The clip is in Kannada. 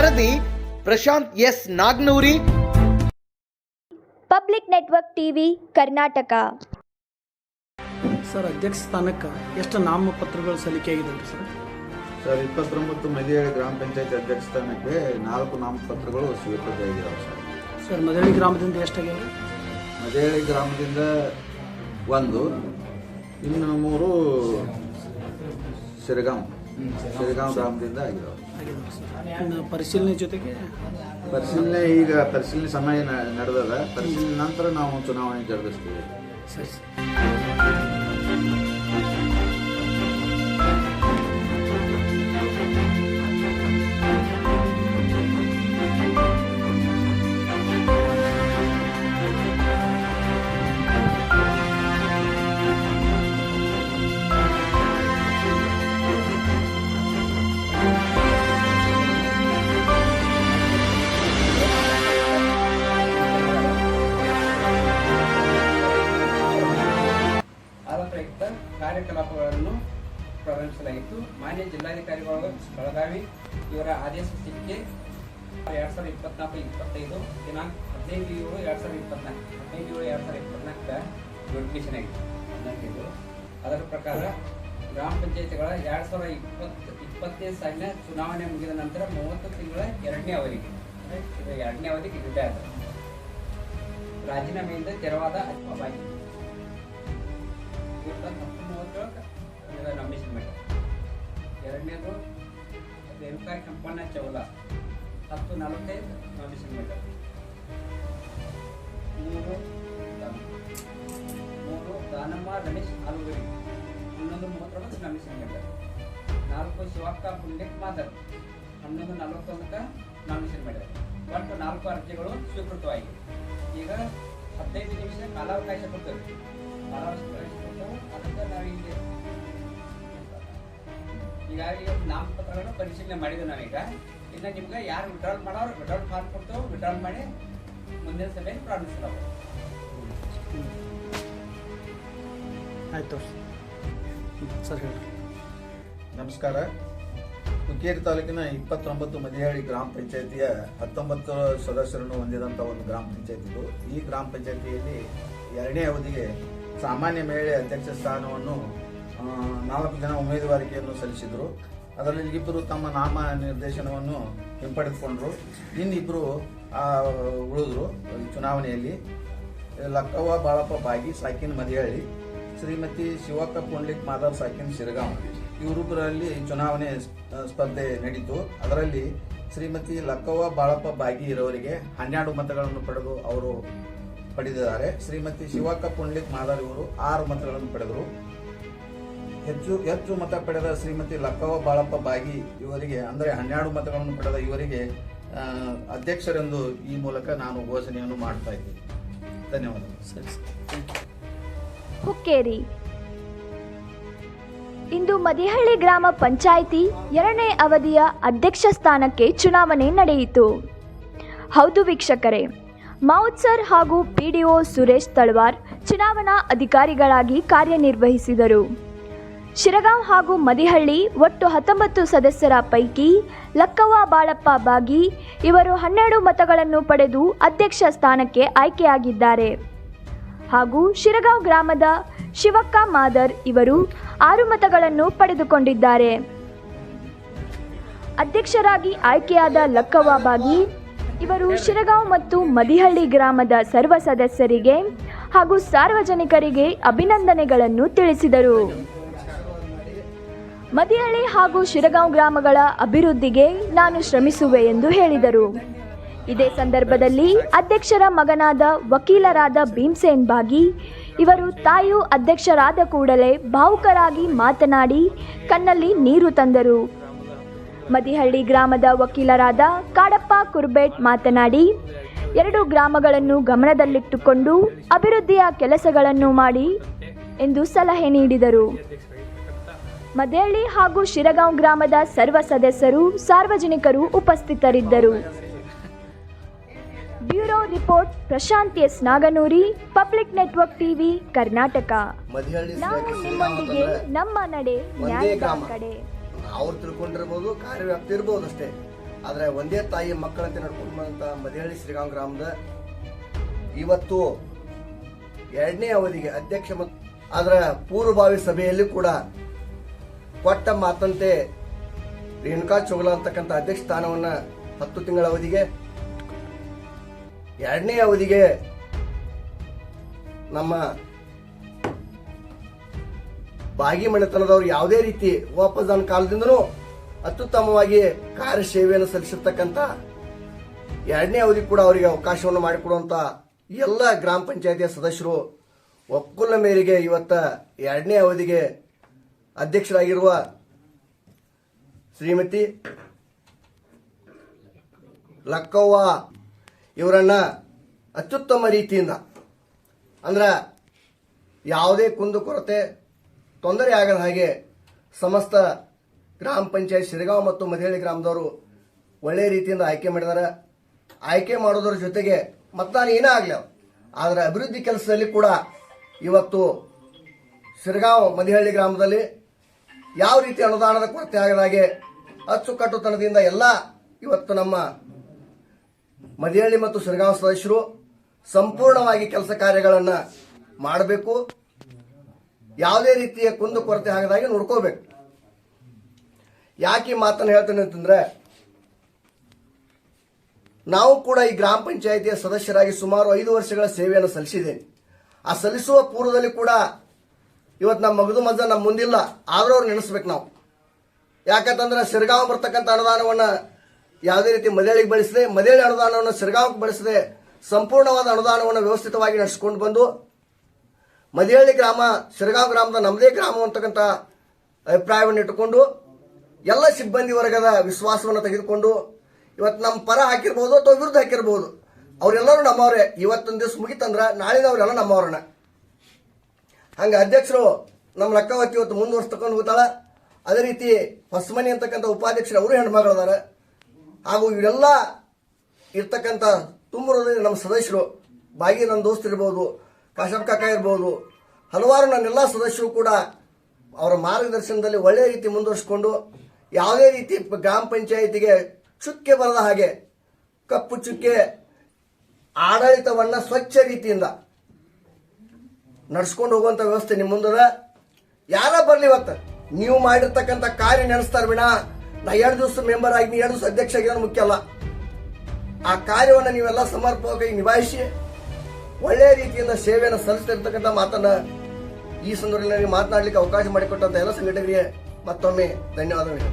ವರದಿ Prashant S Nagnoori. Public network TV Karnataka. Sir ಅಧ್ಯಕ್ಷ ಸ್ಥಾನಕ್ಕೆ ಎಷ್ಟು ನಾಮಪತ್ರಗಳು ಸಲ್ಲಿಕೆ ಆಗಿದೆ ಸರ್? ಸರ್ ಇಪ್ಪತ್ತೊಂಬತ್ತು ಮದಿಹಳ್ಳಿ ಗ್ರಾಮ ಪಂಚಾಯತ್ ಅಧ್ಯಕ್ಷ ಸ್ಥಾನಕ್ಕೆ ನಾಲ್ಕು ನಾಮಪತ್ರಗಳು ಸ್ವೀಕೃತವಾಗಿದ್ದಾವೆ ಸರ್. ಸರ್ ಮದಳಿ ಗ್ರಾಮದಿಂದ ಎಷ್ಟಾಗ್ಯಾವ? ಮದಿಹಳ್ಳಿ ಗ್ರಾಮದಿಂದ ಒಂದು ಇನ್ನು ಮೂರು ಸಿರಗಾಂವ್. ಇನ್ನು ಪರಿಶೀಲನೆ ಜೊತೆಗೆ ಪರಿಶೀಲನೆ ಈಗ ಪರಿಶೀಲನೆ ಸಮಯ ನಡೆದದ. ಪರಿಶೀಲನೆ ನಂತರ ನಾವು ಚುನಾವಣೆ ಜರುಗಿಸ್ತೀವಿ. ಸರಿ. ಕಾರ್ಯಕಲಾಪಗಳನ್ನು ಪ್ರಾರಂಭಿಸಲಾಯಿತು ಮಾನ್ಯ ಜಿಲ್ಲಾಧಿಕಾರಿಗಳು ಬೆಳಗಾವಿ ಇವರ ಆದೇಶಕ್ಕೆ ಎರಡ್ ಸಾವಿರದ ಇಪ್ಪತ್ನಾಲ್ಕು ಇಪ್ಪತ್ತೈದು ದಿನಾಂಕ ಹದಿನೈದು ಏಳು ಎರಡು ಸಾವಿರದ ಇಪ್ಪತ್ನಾಲ್ಕು ಹದಿನೈದು ಏಳು ಎರಡು ಸಾವಿರದ ಇಪ್ಪತ್ನಾಲ್ಕ ನೋಟಿಫಿಕೇಶನ್ ಆಗಿತ್ತು. ಹದಿನಾಲ್ಕೈದು ಅದರ ಪ್ರಕಾರ ಗ್ರಾಮ ಪಂಚಾಯತ್ಗಳ ಎರಡು ಸಾವಿರದ ಇಪ್ಪತ್ತು ಇಪ್ಪತ್ತೈದು ಸಾಲಿನ ಚುನಾವಣೆ ಮುಗಿದ ನಂತರ ಮೂವತ್ತು ತಿಂಗಳ ಎರಡನೇ ಅವಧಿಗೆ ಅಂದ್ರೆ ಇದು ಎರಡನೇ ಅವಧಿಗೆ ರಿಟೈರ್ ರಾಜೀನಾಮೆಯಿಂದ ತೆರವಾದ ಅಭಾಗಿ ಕೆಂಪಣ್ಣ ಚೌಲ, ಹತ್ತು ನಲವತ್ತೈದು ಮೀಟರ್ ಮೂರು ಮೂರು ದಾನಮ್ಮ, ರಮೇಶ್ ಆಲೂಗರಿ ಹನ್ನೊಂದು ಮೂವತ್ತೊಂಬತ್ತು ಮಾಡ್ಯಾರ ನಾಲ್ಕು ಶಿವಕ್ಕ ಪುಂಡಿಕ್ ಮಾದರ್ ಹನ್ನೊಂದು ನಲವತ್ತೊಂದಕ್ಕೆ ನಾಮಿನೇಷನ್ ಮಾಡ್ಯಾರ ಒಟ್ಟು ನಾಲ್ಕು ಅರ್ಜಿಗಳು ಸ್ವೀಕೃತವಾಗಿವೆ ಈಗ ಹದಿನೈದು ನಿಮಿಷ ಕಾಲಾವಕಾಶ ಕೊಡ್ತೇವೆ. ಕಾಲಾವಕಾಶ ಕೊಡ್ತೇವೆ ಅದಕ್ಕೆ ನಾವು ಇಲ್ಲಿ ಹೀಗಾಗಿ ಒಂದು ನಾಮಪತ್ರಗಳನ್ನು ಪರಿಶೀಲನೆ ಮಾಡಿದೆ ನಾವೀಗ ಇನ್ನು ನಿಮ್ಗೆ ಯಾರು ವಿಡ್ರಾಲ್ ಮಾಡೋರು ವಿಡ್ರಾಲ್ ಫಾರ್ಮ್ ಕೊಡ್ತೇವೆ ವಿಡ್ರಾಲ್ ಮಾಡಿ ಮುಂದಿನ ಸಭೆಯಲ್ಲಿ ಪ್ರಾರಂಭಿಸಲಾಗ ಆಯ್ತು ಸರ್ ಹೇಳಿ. ನಮಸ್ಕಾರ. ಹುಕ್ಕೇರಿ ತಾಲೂಕಿನ ಇಪ್ಪತ್ತೊಂಬತ್ತು ಮದಿಹಳ್ಳಿ ಗ್ರಾಮ ಪಂಚಾಯತಿಯ ಹತ್ತೊಂಬತ್ತು ಸದಸ್ಯರನ್ನು ಹೊಂದಿದಂಥ ಒಂದು ಗ್ರಾಮ ಪಂಚಾಯತ್ ಇದು. ಈ ಗ್ರಾಮ ಪಂಚಾಯತಿಯಲ್ಲಿ ಎರಡನೇ ಅವಧಿಗೆ ಸಾಮಾನ್ಯ ಮಹಿಳೆ ಅಧ್ಯಕ್ಷ ಸ್ಥಾನವನ್ನು ನಾಲ್ಕು ಜನ ಉಮೇದುವಾರಿಕೆಯನ್ನು ಸಲ್ಲಿಸಿದರು. ಅದರಲ್ಲಿ ಇಬ್ಬರು ತಮ್ಮ ನಾಮ ನಿರ್ದೇಶನವನ್ನು ಹಿಂಪಡೆದುಕೊಂಡರು ಇನ್ನಿಬ್ಬರು ಉಳಿದ್ರು ಚುನಾವಣೆಯಲ್ಲಿ. ಲಕ್ಕವ್ವ ಬಾಳಪ್ಪ ಬಾಗಿ, ಸಾಕಿನ್ ಮದಿಹಳ್ಳಿ, ಶ್ರೀಮತಿ ಶಿವಕ್ಕ ಪುಂಡ್ಲಿಕ್ ಮಾಧವ್ ಸಾಕಿನ್ ಶಿರಗಾಂವ್. ಇವರಿಬ್ಬರಲ್ಲಿ ಚುನಾವಣೆ ಸ್ಪರ್ಧೆ ನಡೀತು. ಅದರಲ್ಲಿ ಶ್ರೀಮತಿ ಲಕ್ಕವ್ವ ಬಾಳಪ್ಪ ಬಾಗಿ ಇರೋರಿಗೆ ಹನ್ನೆರಡು ಮತಗಳನ್ನು ಪಡೆದು ಅವರು ಪಡೆದಿದ್ದಾರೆ. ಶ್ರೀಮತಿ ಶಿವಕ್ಕ ಪುಂಡ್ಲಿಕ್ ಮಾಧವ್ ಇವರು ಆರು ಮತಗಳನ್ನು ಪಡೆದರು. ಹೆಚ್ಚು ಹೆಚ್ಚು ಮತ ಪಡೆದ ಶ್ರೀಮತಿ ಲಕ್ಕವ ಬಾಳಪ್ಪ ಬಾಗಿ ಇವರಿಗೆ ಅಂದರೆ ಹನ್ನೆರಡು ಮತಗಳನ್ನು ಪಡೆದ ಇವರಿಗೆ ಅಧ್ಯಕ್ಷರೆಂದು ಈ ಮೂಲಕ ನಾನು ಘೋಷಣೆಯನ್ನು ಮಾಡ್ತಾ ಇದ್ದೀನಿ. ಧನ್ಯವಾದಗಳು. ಸರಿ ಹುಕ್ಕೇರಿ. ಇಂದು ಮದಿಹಳ್ಳಿ ಗ್ರಾಮ ಪಂಚಾಯಿತಿ ಎರಡನೇ ಅವಧಿಯ ಅಧ್ಯಕ್ಷ ಸ್ಥಾನಕ್ಕೆ ಚುನಾವಣೆ ನಡೆಯಿತು. ಹೌದು ವೀಕ್ಷಕರೇ ಮೌತ್ಸರ್ ಸರ್ ಹಾಗೂ ಪಿಡಿಒ ಸುರೇಶ್ ತಳವಾರ್ ಚುನಾವಣಾ ಅಧಿಕಾರಿಗಳಾಗಿ ಕಾರ್ಯನಿರ್ವಹಿಸಿದರು. ಶಿರಗಾಂವ್ ಹಾಗೂ ಮದಿಹಳ್ಳಿ ಒಟ್ಟು ಹತ್ತೊಂಬತ್ತು ಸದಸ್ಯರ ಪೈಕಿ ಲಕ್ಕವ್ವ ಬಾಳಪ್ಪ ಬಾಗಿ ಇವರು ಹನ್ನೆರಡು ಮತಗಳನ್ನು ಪಡೆದು ಅಧ್ಯಕ್ಷ ಸ್ಥಾನಕ್ಕೆ ಆಯ್ಕೆಯಾಗಿದ್ದಾರೆ. ಹಾಗೂ ಶಿರಗಾಂವ್ ಗ್ರಾಮದ ಶಿವಕ್ಕ ಮಾದರ್ ಇವರು ಆರು ಮತಗಳನ್ನು ಪಡೆದುಕೊಂಡಿದ್ದಾರೆ. ಅಧ್ಯಕ್ಷರಾಗಿ ಆಯ್ಕೆಯಾದ ಲಕ್ಕವ್ವ ಬಾಗಿ ಇವರು ಶಿರಗಾಂವ್ ಮತ್ತು ಮದಿಹಳ್ಳಿ ಗ್ರಾಮದ ಸರ್ವ ಸದಸ್ಯರಿಗೆ ಹಾಗೂ ಸಾರ್ವಜನಿಕರಿಗೆ ಅಭಿನಂದನೆಗಳನ್ನು ತಿಳಿಸಿದರು. ಮದಿಹಳ್ಳಿ ಹಾಗೂ ಶಿರಗಾಂವ್ ಗ್ರಾಮಗಳ ಅಭಿವೃದ್ಧಿಗೆ ನಾನು ಶ್ರಮಿಸುವೆ ಎಂದು ಹೇಳಿದರು. ಇದೇ ಸಂದರ್ಭದಲ್ಲಿ ಅಧ್ಯಕ್ಷರ ಮಗನಾದ ವಕೀಲರಾದ ಭೀಮ್ಸೇನ್ ಬಾಗಿ ಇವರು ತಾಯು ಅಧ್ಯಕ್ಷರಾದ ಕೂಡಲೇ ಭಾವುಕರಾಗಿ ಮಾತನಾಡಿ ಕಣ್ಣಲ್ಲಿ ನೀರು ತಂದರು. ಮದಿಹಳ್ಳಿ ಗ್ರಾಮದ ವಕೀಲರಾದ ಕಾಡಪ್ಪ ಕುರ್ಬೇಟ್ ಮಾತನಾಡಿ, ಎರಡು ಗ್ರಾಮಗಳನ್ನು ಗಮನದಲ್ಲಿಟ್ಟುಕೊಂಡು ಅಭಿವೃದ್ಧಿಯ ಕೆಲಸಗಳನ್ನು ಮಾಡಿ ಎಂದು ಸಲಹೆ ನೀಡಿದರು. ಮದಹಳ್ಳಿ ಹಾಗೂ ಶಿರಗಾಂವ್ ಗ್ರಾಮದ ಸರ್ವ ಸದಸ್ಯರು ಸಾರ್ವಜನಿಕರು ಉಪಸ್ಥಿತರಿದ್ದರು. Bureau report Prashant S Naganoori public network TV Karnataka. ನಾವು ನಿಮ್ಮೊಂದಿಗೆ ನಮ್ಮ ನಡೆ ನ್ಯಾಯದ. ಕಡೆ. ಅವ್ರು ತಿಳ್ಕೊಂಡಿರ್ಬೋದು ಕಾರ್ಯವ್ಯಾಪ್ತಿ ಇರ್ಬೋದು ಅಷ್ಟೇ. ಆದರೆ ಒಂದೇ ತಾಯಿ ಮಕ್ಕಳಂತೆ ನಡ್ಕೊಂಡು ಬಂದಂಥ ಮದಿಹಳ್ಳಿ ಶ್ರೀಗಾಂವ್ ಗ್ರಾಮದ ಇವತ್ತು ಎರಡನೇ ಅವಧಿಗೆ ಅಧ್ಯಕ್ಷ ಮತ್ತು ಅದರ ಪೂರ್ವಭಾವಿ ಸಭೆಯಲ್ಲಿ ಕೂಡ ಕೊಟ್ಟ ಮಾತಂತೆ ರೇಣುಕಾ ಚೋಗಲ ಅಂತಕ್ಕಂಥ ಅಧ್ಯಕ್ಷ ಸ್ಥಾನವನ್ನ ಹತ್ತು ತಿಂಗಳ ಅವಧಿಗೆ, ಎರಡನೇ ಅವಧಿಗೆ ನಮ್ಮ ಬಾಗಿ ಮನೆತನದವರು ಯಾವುದೇ ರೀತಿ ವಾಪಸ್ದಾನ ಕಾಲದಿಂದನೂ ಅತ್ಯುತ್ತಮವಾಗಿ ಕಾರ್ಯಸೇವೆಯನ್ನು ಸಲ್ಲಿಸಿರ್ತಕ್ಕಂಥ ಎರಡನೇ ಅವಧಿ ಕೂಡ ಅವರಿಗೆ ಅವಕಾಶವನ್ನು ಮಾಡಿಕೊಡುವಂತ ಎಲ್ಲ ಗ್ರಾಮ ಪಂಚಾಯತಿಯ ಸದಸ್ಯರು ಒಕ್ಕೂಲ ಮೇರೆಗೆ ಇವತ್ತ ಎರಡನೇ ಅವಧಿಗೆ ಅಧ್ಯಕ್ಷರಾಗಿರುವ ಶ್ರೀಮತಿ ಲಕ್ಕವ್ವ ಇವರನ್ನ ಅತ್ಯುತ್ತಮ ರೀತಿಯಿಂದ, ಅಂದ್ರೆ ಯಾವುದೇ ಕುಂದುಕೊರತೆ ತೊಂದರೆ ಆಗದ ಹಾಗೆ ಸಮಸ್ತ ಗ್ರಾಮ ಪಂಚಾಯತ್ ಶಿರಗಾಂವ್ ಮತ್ತು ಮದಿಹಳ್ಳಿ ಗ್ರಾಮದವರು ಒಳ್ಳೆಯ ರೀತಿಯಿಂದ ಆಯ್ಕೆ ಮಾಡಿದ್ದಾರೆ. ಆಯ್ಕೆ ಮಾಡೋದ್ರ ಜೊತೆಗೆ ಮತದಾನ ಏನೇ ಆಗಲಿ ಆದರೆ ಅಭಿವೃದ್ಧಿ ಕೆಲಸದಲ್ಲಿ ಕೂಡ ಇವತ್ತು ಶಿರಗಾಂವ್ ಮದಿಹಳ್ಳಿ ಗ್ರಾಮದಲ್ಲಿ ಯಾವ ರೀತಿ ಅನುದಾನದ ಕೊರತೆ ಆಗದಾಗೆ ಅಚ್ಚುಕಟ್ಟುತನದಿಂದ ಎಲ್ಲ ಇವತ್ತು ನಮ್ಮ ಮದಿಹಳ್ಳಿ ಮತ್ತು ಶಿರಗಾಂವ್ ಸದಸ್ಯರು ಸಂಪೂರ್ಣವಾಗಿ ಕೆಲಸ ಕಾರ್ಯಗಳನ್ನು ಮಾಡಬೇಕು. ಯಾವುದೇ ರೀತಿಯ ಕುಂದು ಕೊರತೆ ಆಗದಾಗೆ ನೋಡ್ಕೋಬೇಕು. ಯಾಕೆ ಮಾತನ್ನು ಹೇಳ್ತೇನೆ ಅಂತಂದ್ರೆ, ನಾವು ಕೂಡ ಈ ಗ್ರಾಮ ಪಂಚಾಯಿತಿಯ ಸದಸ್ಯರಾಗಿ ಸುಮಾರು ಐದು ವರ್ಷಗಳ ಸೇವೆಯನ್ನು ಸಲ್ಲಿಸಿದ್ದೇನೆ. ಆ ಸಲ್ಲಿಸುವ ಪೂರ್ವದಲ್ಲಿ ಕೂಡ ಇವತ್ತು ನಮ್ಮ ಮಗದು ಮಜ ನಮ್ಮ ಮುಂದಿಲ್ಲ. ಆದರೂ ಅವ್ರು ನೆನೆಸ್ಬೇಕು ನಾವು. ಯಾಕಂತಂದ್ರೆ ಸಿರ್ಗಾಂವ್ ಬರ್ತಕ್ಕಂಥ ಅನುದಾನವನ್ನ ಯಾವುದೇ ರೀತಿ ಮದೇಳಿಗೆ ಬಳಸದೆ ಮದೇಳಿ ಅನುದಾನವನ್ನು ಸಿರ್ಗಾಂವ್ಗೆ ಬಳಸದೆ ಸಂಪೂರ್ಣವಾದ ಅನುದಾನವನ್ನು ವ್ಯವಸ್ಥಿತವಾಗಿ ನಡೆಸಿಕೊಂಡು ಬಂದು ಮದೇಳಿ ಗ್ರಾಮ ಶಿರಗಾಂವ್ ಗ್ರಾಮದ ನಮ್ಮದೇ ಗ್ರಾಮ ಅಂತಕ್ಕಂಥ ಅಭಿಪ್ರಾಯವನ್ನು ಇಟ್ಟುಕೊಂಡು ಎಲ್ಲ ಸಿಬ್ಬಂದಿ ವರ್ಗದ ವಿಶ್ವಾಸವನ್ನು ತೆಗೆದುಕೊಂಡು ಇವತ್ತು ನಮ್ಮ ಪರ ಹಾಕಿರ್ಬೋದು ಅಥವಾ ವಿರುದ್ಧ ಹಾಕಿರ್ಬೋದು. ಅವರೆಲ್ಲರೂ ನಮ್ಮವರೇ. ಇವತ್ತೊಂದು ದಿವಸ ಮುಗಿತಂದ್ರೆ ನಾಳಿನ ಅವರೆಲ್ಲ ನಮ್ಮವ್ರನ್ನ. ಹಂಗೆ ಅಧ್ಯಕ್ಷರು ನಮ್ಮ ಲಕ್ಕವತ್ತಿ ಇವತ್ತು ಮುಂದುವರ್ಸ್ತಕೊಂಡು ಹೋಗ್ತಾಳ. ಅದೇ ರೀತಿ ಹೊಸಮನಿ ಅಂತಕ್ಕಂಥ ಉಪಾಧ್ಯಕ್ಷರು ಅವರು ಹೆಣ್ಮಗಳಿದ್ದಾರೆ ಹಾಗೂ ಇವರೆಲ್ಲ ಇರ್ತಕ್ಕಂಥ ತುಂಬರಲ್ಲಿ ನಮ್ಮ ಸದಸ್ಯರು, ಬಾಗಿ ನನ್ನ ದೋಸ್ತ್ ಇರ್ಬೋದು, ಕಾಶಪ್ ಕಾಕ ಇರ್ಬೋದು, ಹಲವಾರು ನನ್ನೆಲ್ಲ ಸದಸ್ಯರು ಕೂಡ ಅವರ ಮಾರ್ಗದರ್ಶನದಲ್ಲಿ ಒಳ್ಳೆಯ ರೀತಿ ಮುಂದುವರಿಸಿಕೊಂಡು ಯಾವುದೇ ರೀತಿ ಗ್ರಾಮ ಪಂಚಾಯಿತಿಗೆ ಚುಕ್ಕೆ ಬರದ ಹಾಗೆ, ಕಪ್ಪು ಚುಕ್ಕೆ, ಆಡಳಿತವನ್ನು ಸ್ವಚ್ಛ ರೀತಿಯಿಂದ ನಡ್ಸ್ಕೊಂಡು ಹೋಗುವಂತ ವ್ಯವಸ್ಥೆ ನಿಮ್ಮ ಮುಂದದ? ಯಾರ ಬರ್ಲಿ ಇವತ್ತು? ನೀವು ಮಾಡಿರ್ತಕ್ಕಂಥ ಕಾರ್ಯ ನೆನೆಸ್ತಾರ ಬಿಣ ನಾ ಎರಡು ದಿವಸ ಮೆಂಬರ್ ಆಗಿ ಎರಡು ದಿವಸ ಅಧ್ಯಕ್ಷ ಆಗಿರೋದು ಮುಖ್ಯ ಅಲ್ಲ. ಆ ಕಾರ್ಯವನ್ನು ನೀವೆಲ್ಲ ಸಮರ್ಪಕವಾಗಿ ನಿಭಾಯಿಸಿ ಒಳ್ಳೆಯ ರೀತಿಯಿಂದ ಸೇವೆಯನ್ನು ಸಲ್ಲಿಸ್ತಿರ್ತಕ್ಕಂಥ ಮಾತನ್ನ ಈ ಸಂದರ್ಭದಲ್ಲಿ ಮಾತನಾಡಲಿಕ್ಕೆ ಅವಕಾಶ ಮಾಡಿಕೊಟ್ಟಂತ ಎಲ್ಲ ಸಂಘಟನೆಗೆ ಮತ್ತೊಮ್ಮೆ ಧನ್ಯವಾದಗಳು.